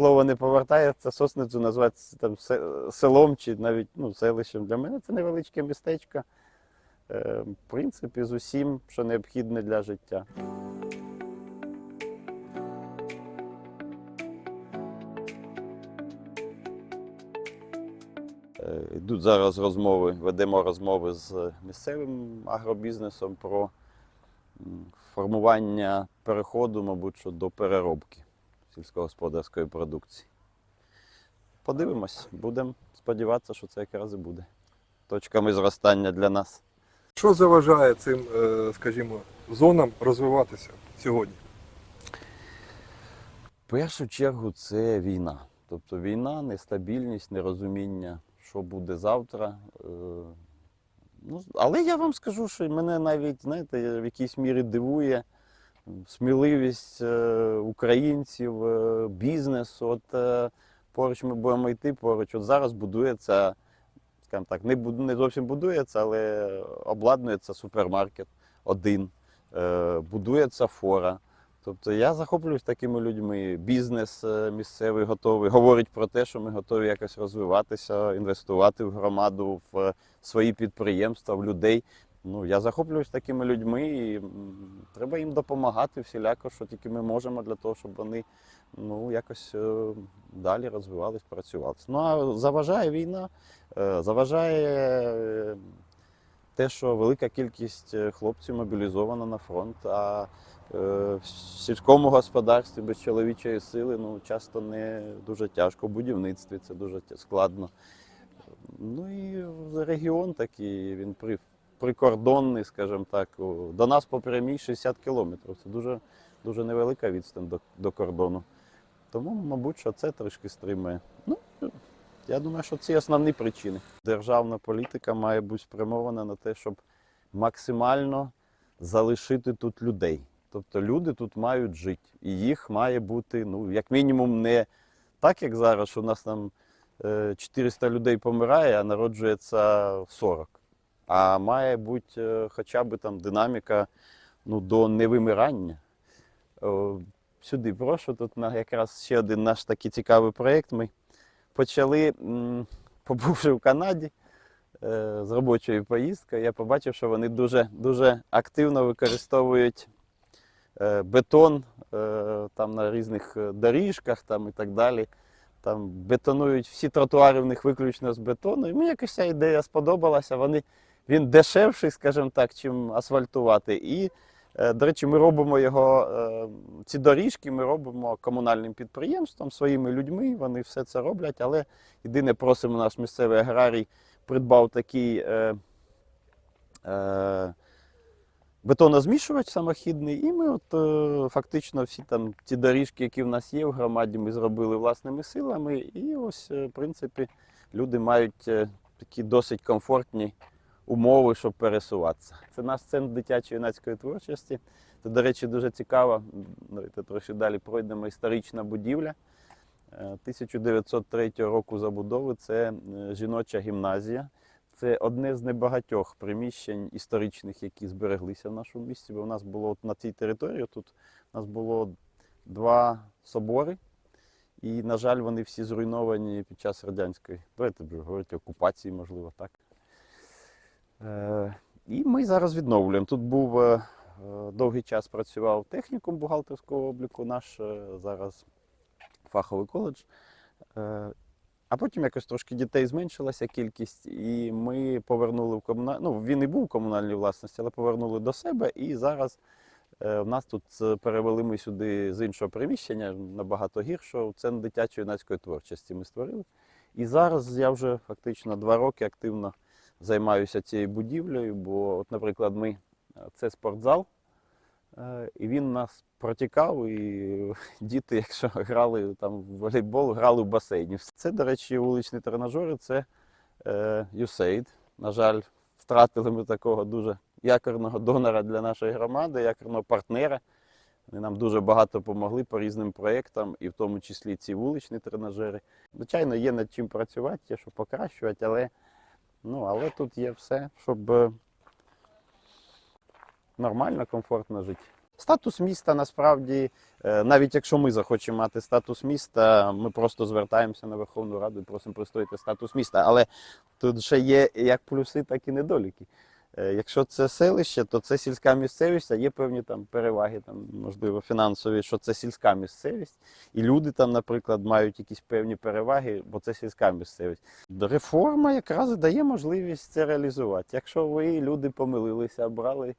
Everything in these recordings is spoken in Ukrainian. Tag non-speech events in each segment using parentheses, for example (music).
Слово не повертається, сосницю назвати там селом чи навіть ну, селищем. Для мене це невеличке містечко. Е, В принципі, з усім, що необхідне для життя. Е, Йдуть зараз розмови, ведемо розмови з місцевим агробізнесом про формування переходу, мабуть, що до переробки сільськогосподарської продукції. Подивимось, будемо сподіватися, що це якраз і буде точками зростання для нас. Що заважає цим, е, скажімо, зонам розвиватися сьогодні? В першу чергу це війна. Тобто війна, нестабільність, нерозуміння, що буде завтра. Е, Ну, але я вам скажу, що мене навіть, знаєте, в якійсь мірі дивує сміливість е, українців, е, бізнесу. От е, поруч ми будемо йти, поруч. От зараз будується, скажімо так, не, не зовсім будується, але обладнується супермаркет один, будується фора. Тобто я захоплююсь такими людьми. Бізнес місцевий готовий, говорить про те, що ми готові якось розвиватися, інвестувати в громаду, в свої підприємства, в людей. Ну, я захоплююсь такими людьми і треба їм допомагати всіляко, що тільки ми можемо для того, щоб вони ну, якось е, далі розвивались, працювали. Ну а заважає війна, е, заважає е, те, що велика кількість хлопців мобілізована на фронт, а в сільському господарстві без чоловічої сили ну, часто не дуже тяжко. В будівництві це дуже складно. Ну і регіон такий, він при, прикордонний, скажімо так. До нас по прямій 60 кілометрів. Це дуже, дуже невелика відстань до, до кордону. Тому, мабуть, що це трішки стримує. Ну, я думаю, що це основні причини. Державна політика має бути спрямована на те, щоб максимально залишити тут людей. Тобто люди тут мають жити. І їх має бути, ну, як мінімум, не так, як зараз, що у нас там е, 400 людей помирає, а народжується 40. А має бути е, хоча б там динаміка ну, до невимирання. Сюди прошу, тут якраз ще один наш такий цікавий проєкт. Ми почали, побувши в Канаді е, з робочою поїздкою, я побачив, що вони дуже, дуже активно використовують е, бетон е, там на різних е, доріжках там, і так далі. Там бетонують всі тротуари в них виключно з бетону. І мені якась ця ідея сподобалася. Вони, він дешевший, скажімо так, чим асфальтувати. І, е, до речі, ми робимо його, е, ці доріжки ми робимо комунальним підприємством, своїми людьми. Вони все це роблять. Але єдине просимо наш місцевий аграрій придбав такий. Е, е, бетонозмішувач самохідний, і ми от е, фактично всі там ті доріжки, які в нас є в громаді, ми зробили власними силами. І ось, е, в принципі, люди мають такі досить комфортні умови, щоб пересуватися. Це наш центр дитячо-юнацької творчості. Це, до речі, дуже цікаво. Давайте трохи далі пройдемо історична будівля. Е, 1903 року забудови це е, жіноча гімназія. Це одне з небагатьох приміщень історичних, які збереглися в нашому місті. Бо в нас було от на цій території, тут у нас було два собори, і, на жаль, вони всі зруйновані під час радянської, говорити, окупації, можливо, так. Е, і ми зараз відновлюємо. Тут був е, довгий час працював технікум бухгалтерського обліку, наш е, зараз фаховий коледж. А потім якось трошки дітей зменшилася кількість, і ми повернули в комунальну. Ну, він і був у комунальній власності, але повернули до себе. І зараз в нас тут перевели ми сюди з іншого приміщення, набагато гіршого, в центр дитячої юнацької творчості ми створили. І зараз я вже фактично два роки активно займаюся цією будівлею, бо, от, наприклад, ми це спортзал, е, і він у нас протікав, і (laughs) діти, якщо грали там в волейбол, грали в басейні. Це, до речі, вуличні тренажери, це е, USAID. На жаль, втратили ми такого дуже якорного донора для нашої громади, якорного партнера. Вони нам дуже багато допомогли по різним проєктам, і в тому числі ці вуличні тренажери. Звичайно, є над чим працювати, є що покращувати, але, ну, але тут є все, щоб е, нормально, комфортно жити. Статус міста насправді, е, навіть якщо ми захочемо мати статус міста, ми просто звертаємося на Верховну Раду і просимо пристоїти статус міста. Але тут ще є як плюси, так і недоліки. Е, Якщо це селище, то це сільська місцевість, а є певні там переваги, там, можливо, фінансові, що це сільська місцевість. І люди там, наприклад, мають якісь певні переваги, бо це сільська місцевість. Реформа якраз дає можливість це реалізувати. Якщо ви люди помилилися, обрали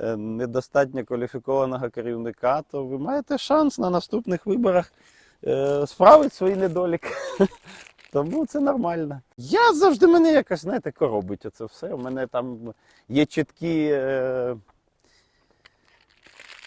е, недостатньо кваліфікованого керівника, то ви маєте шанс на наступних виборах е, справити свої недоліки. (laughs) Тому це нормально. Я завжди мене якось, знаєте, коробить оце все. У мене там є чіткі, е,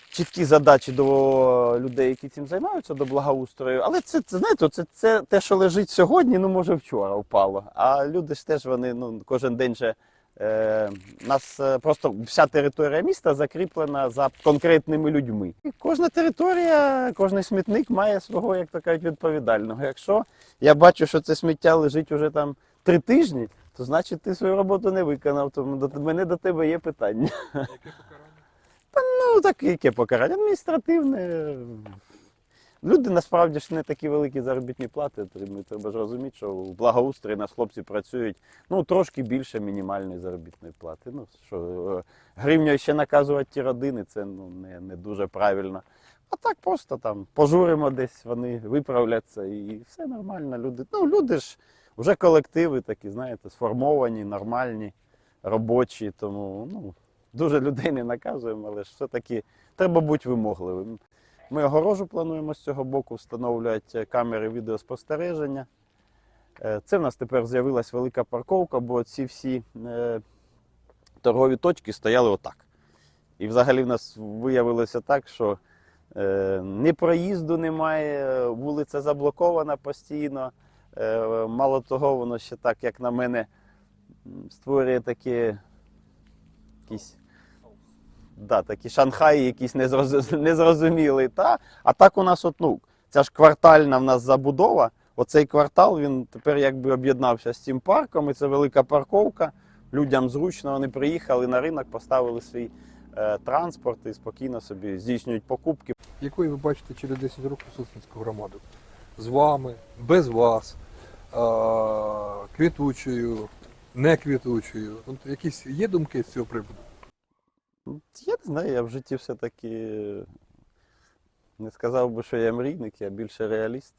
чіткі задачі до людей, які цим займаються, до благоустрою. Але це, це знаєте, це, це те, що лежить сьогодні, ну може вчора впало. А люди ж теж вони ну, кожен день же. Е, нас е, просто вся територія міста закріплена за конкретними людьми. І кожна територія, кожен смітник має свого, як то кажуть, відповідального. Якщо я бачу, що це сміття лежить уже там три тижні, то значить ти свою роботу не виконав. Тому до мене до тебе є питання. Яке покарання? Ну, так яке покарання? Адміністративне. Люди насправді ж не такі великі заробітні плати. Треба ж розуміти, що в благоустрої нас хлопці працюють ну, трошки більше мінімальної заробітної плати. Ну, що, е, гривню ще наказувати ті родини, це ну, не, не дуже правильно. А так просто там пожуримо десь, вони виправляться і все нормально. Люди, ну, люди ж вже колективи такі, знаєте, сформовані, нормальні, робочі, тому ну, дуже людей не наказуємо, але ж все-таки треба бути вимогливим. Ми огорожу плануємо з цього боку встановлювати камери відеоспостереження. Е, Це в нас тепер з'явилась велика парковка, бо ці всі е, торгові точки стояли отак. І взагалі в нас виявилося так, що е, ні проїзду немає, вулиця заблокована постійно. Мало того, воно ще так, як на мене, створює такі якісь да, такі Шанхаї якісь незроз- (laughs) незрозумілі. Та? А так у нас от, ну, ця ж квартальна в нас забудова. Оцей квартал він тепер якби об'єднався з цим парком, і це велика парковка. Людям зручно, вони приїхали на ринок, поставили свій е, транспорт і спокійно собі здійснюють покупки. Якою ви бачите через 10 років Сосницьку громаду? З вами, без вас, а, квітучою, не квітучою. От якісь є думки з цього приводу? Я не знаю, я в житті все-таки не сказав би, що я мрійник, я більше реаліст.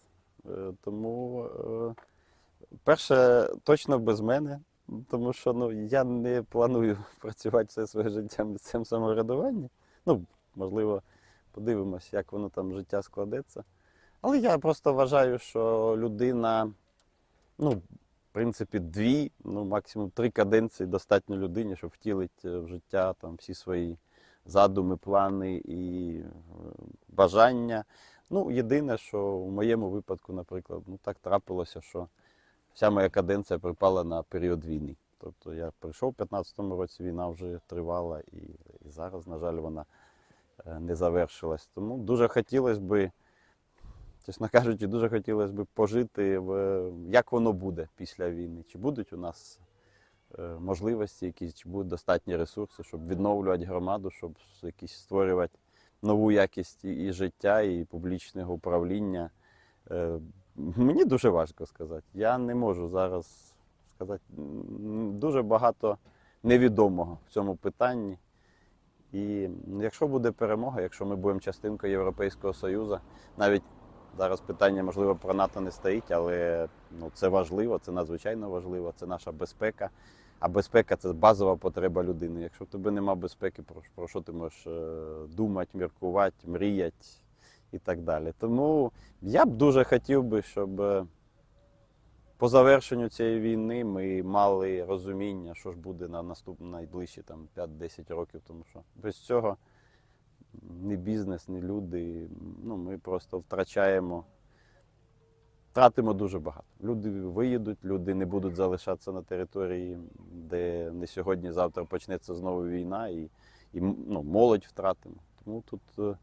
Е, Тому, е, перше, точно без мене, тому що ну, я не планую (laughs) працювати все своє життя в місцевому самоврядуванні. Ну, можливо, подивимось, як воно там життя складеться. Але я просто вважаю, що людина, ну, принципі, дві, ну максимум три каденції достатньо людині, щоб втілити в життя там всі свої задуми, плани і е, бажання. Ну, єдине, що в моєму випадку, наприклад, ну так трапилося, що вся моя каденція припала на період війни. Тобто я прийшов у 15-му році, війна вже тривала, і, і зараз, на жаль, вона е, не завершилась. Тому дуже хотілося би, чесно кажучи, дуже хотілося б пожити, в, як воно буде після війни. Чи будуть у нас е, можливості якісь, чи будуть достатні ресурси, щоб відновлювати громаду, щоб якісь створювати нову якість і, життя, і публічного управління. Е, Мені дуже важко сказати. Я не можу зараз сказати. Дуже багато невідомого в цьому питанні. І якщо буде перемога, якщо ми будемо частинкою Європейського Союзу, навіть зараз питання, можливо, про НАТО не стоїть, але ну, це важливо, це надзвичайно важливо, це наша безпека. А безпека це базова потреба людини. Якщо в тебе нема безпеки, про, про що ти можеш е, думати, міркувати, мріяти і так далі. Тому я б дуже хотів би, щоб е, по завершенню цієї війни ми мали розуміння, що ж буде на наступні найближчі там, 5-10 років, тому що без цього ні бізнес, ні люди, ну, ми просто втрачаємо, втратимо дуже багато. Люди виїдуть, люди не будуть залишатися на території, де не сьогодні, завтра почнеться знову війна, і, і ну, молодь втратимо. Тому тут е,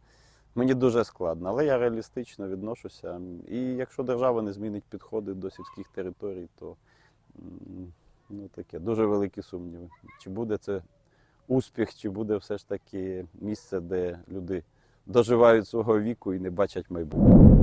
мені дуже складно, але я реалістично відношуся. І якщо держава не змінить підходи до сільських територій, то ну, таке дуже великі сумніви. Чи буде це успіх, чи буде все ж таки місце, де люди доживають свого віку і не бачать майбутнього.